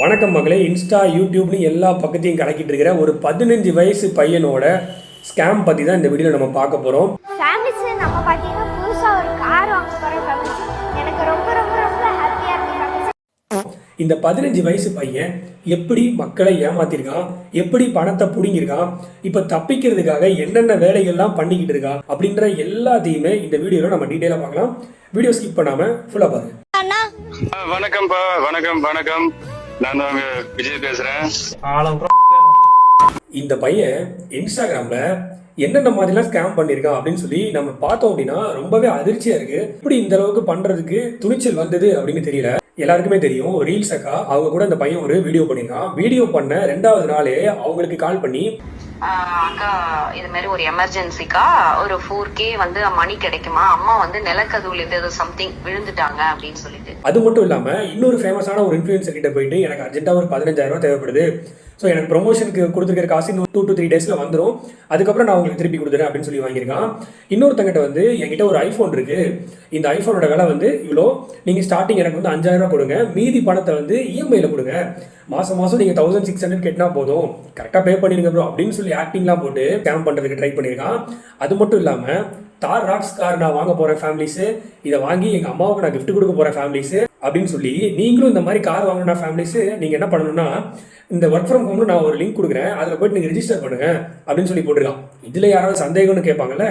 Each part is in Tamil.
வணக்கம் மகளே. இன்ஸ்டா யூடியூப்னு எல்லா பக்கத்தையும் கலக்கிட்டு இருக்கிற ஒரு பதினஞ்சு வயசு பையனோட ஸ்கேம் பற்றி தான் இந்த வீடியோவில் நம்ம பார்க்க போகிறோம் ஃபேமிலிஸ் நம்ம பார்த்தீங்கன்னா புதுசாக ஒரு கார் வாங்க போகிற ஃபேமிலிஸ் எனக்கு ரொம்ப ரொம்ப ரொம்ப ஹாப்பியாக இருக்கு ஃபேமிலிஸ் இந்த பதினஞ்சு வயசு பையன் எப்படி மக்களை ஏமாத்திருக்கான்? எப்படி பணத்தை பிடுங்கிருக்கான் இப்போ தப்பிக்கிறதுக்காக என்னென்ன வேலைகள்லாம் பண்ணிக்கிட்டு இருக்கான்? அப்படின்ற எல்லாத்தையுமே இந்த வீடியோவில் நம்ம டீட்டெயிலாக பார்க்கலாம். வீடியோ ஸ்கிப் பண்ணாமல் ஃபுல்லாக பாருங்க. வணக்கம்ப்பா. வணக்கம் வணக்கம். நான் விஜய் பேசுறேன். இந்த பையன் இன்ஸ்டாகிராம்ல என்னென்ன மாதிரிலாம் ஸ்கேம் பண்ணியிருக்கான் அப்படின்னு சொல்லி நம்ம பார்த்தோம் அப்படின்னா ரொம்பவே அதிர்ச்சியா இருக்கு. இப்படி இந்த அளவுக்கு பண்றதுக்கு துணிச்சல் வந்தது அப்படின்னு தெரியல. எல்லாருக்குமே தெரியும் ரீல்ஸ் அக்கா அவங்க கூட இந்த பையன் ஒரு வீடியோ பண்ணியிருக்கான். வீடியோ பண்ண ரெண்டாவது நாளே அவங்களுக்கு கால் பண்ணி அக்கா இது மாதிரி ஒரு எமர்ஜென்சிக்கா ஒரு ஃபோர் கே வந்து மணி கிடைக்குமா? அம்மா வந்து நிலக்கதுவில் ஏதோ சம்திங் விழுந்துட்டாங்க அப்படின்னு சொல்லிட்டு. அது மட்டும் இல்லாம இன்னொரு ஃபேமஸான ஒரு இன்ஃபுளுசர் கிட்ட போயிட்டு எனக்கு அர்ஜென்ட்டா ஒரு பதினஞ்சாயிரம் ரூபாய் தேவைப்படுது. ஸோ எனக்கு ப்ரொமோஷனுக்கு கொடுத்துருக்கிற காசு இன்னும் டூ டு த்ரீ டேஸில் வந்துடும் அதுக்கப்புறம் நான் உங்களுக்கு திருப்பி கொடுத்துறேன் அப்படின்னு சொல்லி வாங்கியிருக்கான். இன்னொருத்தங்கிட்ட வந்து என்கிட்ட ஒரு ஐஃபோன் இருக்கு. இந்த ஐஃபோனோட விலை வந்து இவ்வளோ நீங்கள் ஸ்டார்டிங் எனக்கு வந்து அஞ்சாயிரம் ரூபா கொடுங்க. மீதி பணத்தை வந்து இஎம்ஐயில் கொடுங்க. மாதம் மாதம் நீங்கள் தௌசண்ட் சிக்ஸ் ஹண்ட்ரட் கட்டினா போதும். கரெக்டாக பே பண்ணிடுங்க ப்ரோ அப்படின்னு சொல்லி ஆக்டிங்லாம் போட்டு ஸ்கேம் பண்ணுறதுக்கு ட்ரை பண்ணியிருக்கான் அது மட்டும் இல்லாமல் தார் ராக்ஸ் கார் நான் வாங்க போகிறேன் ஃபேமிலிஸு இதை வாங்கி எங்கள் அம்மாவுக்கு நான் கிஃப்ட் கொடுக்க போகிறேன் ஃபேமிலிஸு அப்படின்னு சொல்லி நீங்களும் இந்த மாதிரி கார் வாங்கினா ஃபேமிலிஸு நீங்கள் என்ன பண்ணணும்னா இந்த ஒர்க் ஃப்ரம் ஹோம்னு நான் ஒரு லிங்க் கொடுக்குறேன். அதில் போய்ட்டு நீங்கள் ரிஜிஸ்டர் பண்ணுங்க அப்படின்னு சொல்லி போட்டிருக்கான். இதில் யாராவது சந்தேகம்னு கேட்பாங்கல்ல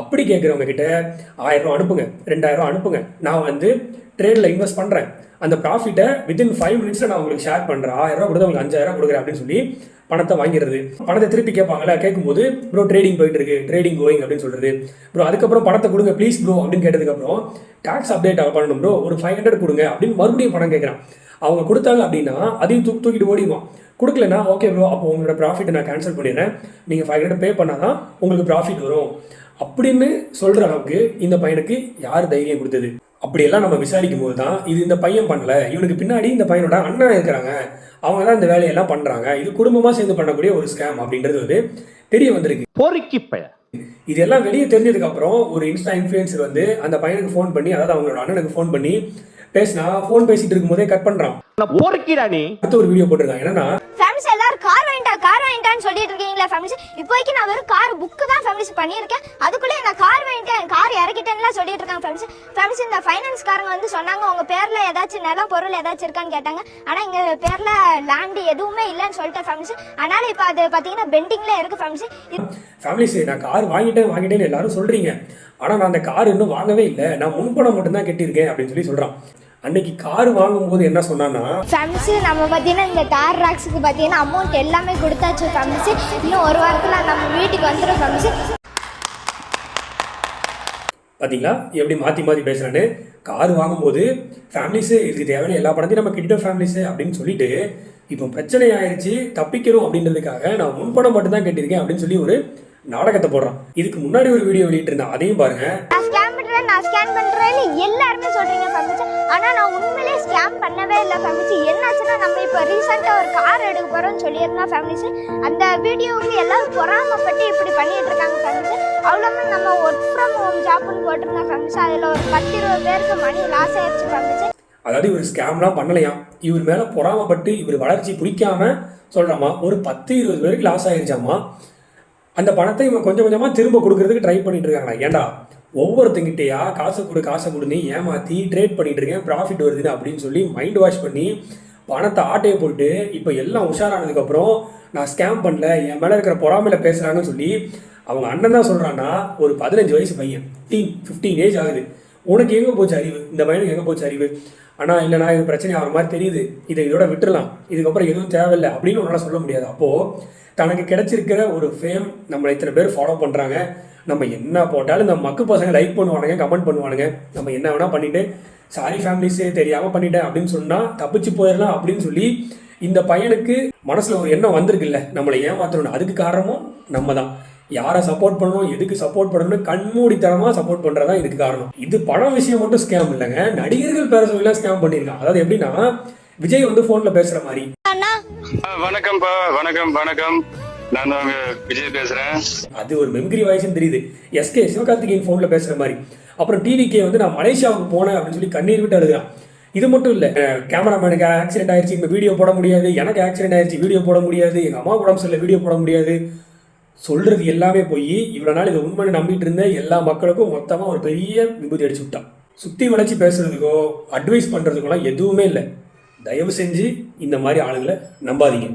அப்படி கேட்குறவங்க கிட்ட ஆயிரம் ரூபா அனுப்புங்க ரெண்டாயிரம் ரூபா அனுப்புங்க. நான் வந்து ட்ரேடில் இன்வெஸ்ட் பண்ணுறேன் அந்த ப்ராஃபிட்டை வித்தின் ஃபைவ் மினிட்ஸில் நான் உங்களுக்கு ஷேர் பண்ணுறேன் ஆயிரம் ரூபா கொடுத்து உங்களுக்கு அஞ்சாயிரம் ரூபா கொடுக்குறேன் அப்படின்னு சொல்லி பணத்தை வாங்கிடுறது பணத்தை திருப்பி கேட்பாங்கல்ல கேட்கும்போது ப்ரோ ட்ரேடிங் போயிட்டு இருக்கு ட்ரேடிங் கோயிங் அப்படின்னு சொல்றது. ப்ரோ அதுக்கப்புறம் பணத்தை கொடுங்க ப்ளீஸ் ப்ரோ அப்படின்னு கேட்டதுக்கப்புறம் டாக்ஸ் அப்டேட் பண்ணணும் ப்ரோ ஒரு ஃபைவ் ஹண்ட்ரட் கொடுங்க அப்படின்னு மறுபடியும் பணம் கேட்குறான். அவங்க கொடுத்தாங்க அப்படின்னா அதையும் தூக்கி தூக்கிட்டு ஓடிடுவான். கொடுக்கலனா ஓகே ப்ரோ அப்போ உங்களோட ப்ராஃபிட்டை நான் கேன்சல் பண்ணிடுறேன். நீங்கள் ஃபைவ் ஹண்ட்ரட் பே பண்ணால் தான் உங்களுக்கு ப்ராஃபிட் வரும். அப்படின்னு சொல்கிற அளவுக்கு இந்த பையனுக்கு யார் தைரியம் கொடுத்தது? அப்படியெல்லாம் நம்ம விசாரிக்கும் போது தான் இது இந்த பையன் பண்ணல. இவனுக்கு பின்னாடி இந்த பையனோட அண்ணன் இருக்கிறாங்க. அவங்க தான் இந்த வேலையெல்லாம் பண்ணுறாங்க இது குடும்பமாக சேர்ந்து பண்ணக்கூடிய ஒரு ஸ்கேம் அப்படின்றது வந்து தெரிய வந்திருக்கு. பொறுக்கி பய இதெல்லாம் வெளியே தெரிஞ்சதுக்கு அப்புறம் ஒரு இன்ஸ்டா இன்ஃப்ளூயன்சர் வந்து அந்த பையனுக்கு ஃபோன் பண்ணி அதாவது அவங்களோட அண்ணனுக்கு ஃபோன் பண்ணி பேசினா ஃபோன் பேசிட்டு இருக்கும்போதே கட் பண்ணுறான் பொறுக்கிடா நீ. அடுத்த ஒரு வீடியோ போட்டிருக்கான். என்னன்னா கார் சொல்லிட்டு இருக்கீங்களா ஃபேமிலிஸ் இப்போதைக்கு நான் வெறும் கார் புக்கு தான் ஃபேமிலிஸ் பண்ணியிருக்கேன். அதுக்குள்ளே நான் கார் வாங்கிட்டேன் கார் இறக்கிட்டேன்லாம் சொல்லிட்டு இருக்காங்க ஃபேமிலிஸ் ஃபேமிலிஸ் இந்த ஃபைனான்ஸ் காரங்க வந்து சொன்னாங்க உங்கள் பேர்ல ஏதாச்சும் நிலம் பொருள் ஏதாச்சும் இருக்கான்னு கேட்டாங்க. ஆனா எங்க பேர்ல லேண்டு எதுவுமே இல்லைன்னு சொல்லிட்டேன் ஃபேமிலிஸ் அதனால இப்போ அது பார்த்தீங்கன்னா பெண்டிங்ல இருக்குது ஃபேமிலிஸ் ஃபேமிலிஸ் நான் கார் வாங்கிட்டேன் வாங்கிட்டேன்னு எல்லாரும் சொல்றீங்க. ஆனால் நான் அந்த கார் இன்னும் வாங்கவே இல்லை. நான் முன்பணம் மட்டும்தான் கட்டியிருக்கேன் அப்படின்னு சொல்லி சொல்றான். அன்னைக்கு கார் வாங்கும்போது என்ன சொன்னான்னா ஃபேமிலிஸ் நம்ம பார்த்தீங்கன்னா இந்த தார் ராக்ஸுக்கு பார்த்தீங்கன்னா அமௌண்ட் எல்லாமே கொடுத்தாச்சு ஃபேமிலிஸ் இன்னும் ஒரு வாரத்தில் நம்ம வீட்டுக்கு வந்துடும் ஃபேமிலிஸ் பாத்தீங்களா? எப்படி மாற்றி மாற்றி பேசுகிறான்னு கார் வாங்கும்போது ஃபேமிலிஸு இதுக்கு தேவையான எல்லா பணத்தையும் நம்ம கிட்ட ஃபேமிலிஸு அப்படின்னு சொல்லிட்டு இப்போ பிரச்சனை ஆயிடுச்சு தப்பிக்கணும் அப்படின்றதுக்காக நான் முன்பணம் மட்டும்தான் கட்டியிருக்கேன் அப்படின்னு சொல்லி ஒரு நாடகத்தை போடுறான். இதுக்கு முன்னாடி ஒரு வீடியோ வெளியிட்டிருந்தேன் அதையும் பாருங்க. நான் நான் ஸ்கேன் பண்றேன்னு எல்லாருமே சொல்றீங்க ஃபேமிலிஸ் ஆனால் நான் உண்மையிலே ஸ்கேன் பண்ணவே இல்லை ஃபேமிலிஸ் என்னாச்சுன்னா நம்ம இப்போ ரீசெண்டாக ஒரு கார் எடுக்க போகிறோம்னு சொல்லியிருந்தோம் ஃபேமிலிஸ் அந்த வீடியோவுக்கு எல்லாரும் பொறாமப்பட்டு இப்படி பண்ணிட்டு இருக்காங்க ஃபேமிலிஸ் அவ்வளோ நம்ம ஒர்க் ஃப்ரம் ஹோம் ஜாப்னு போட்டிருந்தோம் ஃபேமிலிஸ் அதில் ஒரு பத்து இருபது பேருக்கு மணி லாஸ் ஆயிடுச்சு ஃபேமிலிஸ் அதாவது இவர் ஸ்கேம்லாம் பண்ணலையாம் இவர் மேலே பொறாமப்பட்டு இவர் வளர்ச்சி பிடிக்காம சொல்கிறாமா ஒரு பத்து இருபது பேருக்கு லாஸ் ஆயிருச்சாமா? அந்த பணத்தை இவன் கொஞ்சம் கொஞ்சமாக திரும்ப கொடுக்கறதுக்கு ட்ரை பண்ணிட்டு இருக்காங்களா? ஏண்டா? ஒவ்வொருத்தங்கிட்டயா காசை கொடு காசை கொடுன்னு ஏமாற்றி ட்ரேட் பண்ணிகிட்டு இருக்கேன் ப்ராஃபிட் வருதுன்னு அப்படின்னு சொல்லி மைண்ட் வாஷ் பண்ணி பணத்தை ஆட்டையை போட்டு இப்போ எல்லாம் உஷாரானதுக்கப்புறம் நான் ஸ்கேம் பண்ணல என் மேலே இருக்கிற பொறாமையில் பேசுகிறாங்கன்னு சொல்லி அவங்க அண்ணன் தான் சொல்கிறான்னா ஒரு பதினஞ்சு வயசு பையன் ஃபிஃப்டீன் ஃபிஃப்டீன் ஏஜ் ஆகுது. உனக்கு எங்கே போச்சு அறிவு? இந்த பையனுக்கு எங்கே போச்சு அறிவு? ஆனால் இல்லைனா இது பிரச்சனை ஆகிற மாதிரி தெரியுது. இதை இதோட விட்டுறலாம். இதுக்கப்புறம் எதுவும் தேவையில்லை அப்படின்னு உன்னால் சொல்ல முடியாது. அப்போது தனக்கு கிடைச்சிருக்கிற ஒரு ஃபேம் நம்மளை இத்தனை பேர் ஃபாலோ பண்ணுறாங்க நம்ம என்ன போட்டாலும் இந்த மக்கு பசங்க லைக் பண்ணுவானுங்க கமெண்ட் பண்ணுவானுங்க. நம்ம என்ன வேணால் பண்ணிவிட்டு சாரி ஃபேமிலிஸே தெரியாமல் பண்ணிட்டேன் அப்படின்னு சொன்னால் தப்பிச்சு போயிடலாம் அப்படின்னு சொல்லி இந்த பையனுக்கு மனசில் ஒரு எண்ணம் வந்திருக்குல்ல. நம்மளை ஏமாத்தணும் அதுக்கு காரணமும் நம்ம தான் யாரை சப்போர்ட் பண்ணணும் எதுக்கு சப்போர்ட் பண்ணணும்னு கண்மூடித்தனமாக சப்போர்ட் பண்ணுறதா இதுக்கு காரணம். இது பணம் விஷயம் மட்டும் ஸ்கேம் இல்லைங்க. நடிகர்கள் பேர சொல்லி ஸ்கேம் பண்ணியிருக்காங்க. அதாவது எப்படின்னா விஜய் வந்து ஃபோனில் பேசுகிற மாதிரி. வணக்கம்ப்பா. வணக்கம் வணக்கம். நான் தான் உங்க விஜய் பேசுறேன். அது ஒரு மெமரி வாய்ஸ்னு தெரியுது. எஸ்கே சிவகார்த்திகேயன் ஃபோனில் பேசுகிற மாதிரி. அப்புறம் டிவிக்கே வந்து நான் மலேசியாவுக்கு போனேன் அப்படின்னு சொல்லி கண்ணீர் விட்டு அழுகிறான். இது மட்டும் இல்லை கேமராமேனுக்கு ஆக்சிடென்ட் ஆயிடுச்சு இந்த வீடியோ போட முடியாது. எனக்கு ஆக்சிடென்ட் ஆயிடுச்சு வீடியோ போட முடியாது. எங்கள் அம்மா உடம்பு சரியில்லை. வீடியோ போட முடியாது. சொல்கிறது எல்லாமே போய் இவ்வளோ நாள் இதை உண்மையை நம்பிட்டு இருந்த எல்லா மக்களுக்கும் மொத்தமாக ஒரு பெரிய விபூதி அடிச்சு விட்டான். சுற்றி வளைச்சி பேசுறதுக்கோ அட்வைஸ் பண்ணுறதுக்கோலாம் எதுவுமே இல்லை. தயவு செஞ்சு இந்த மாதிரி ஆளுங்களை நம்பாதீங்க.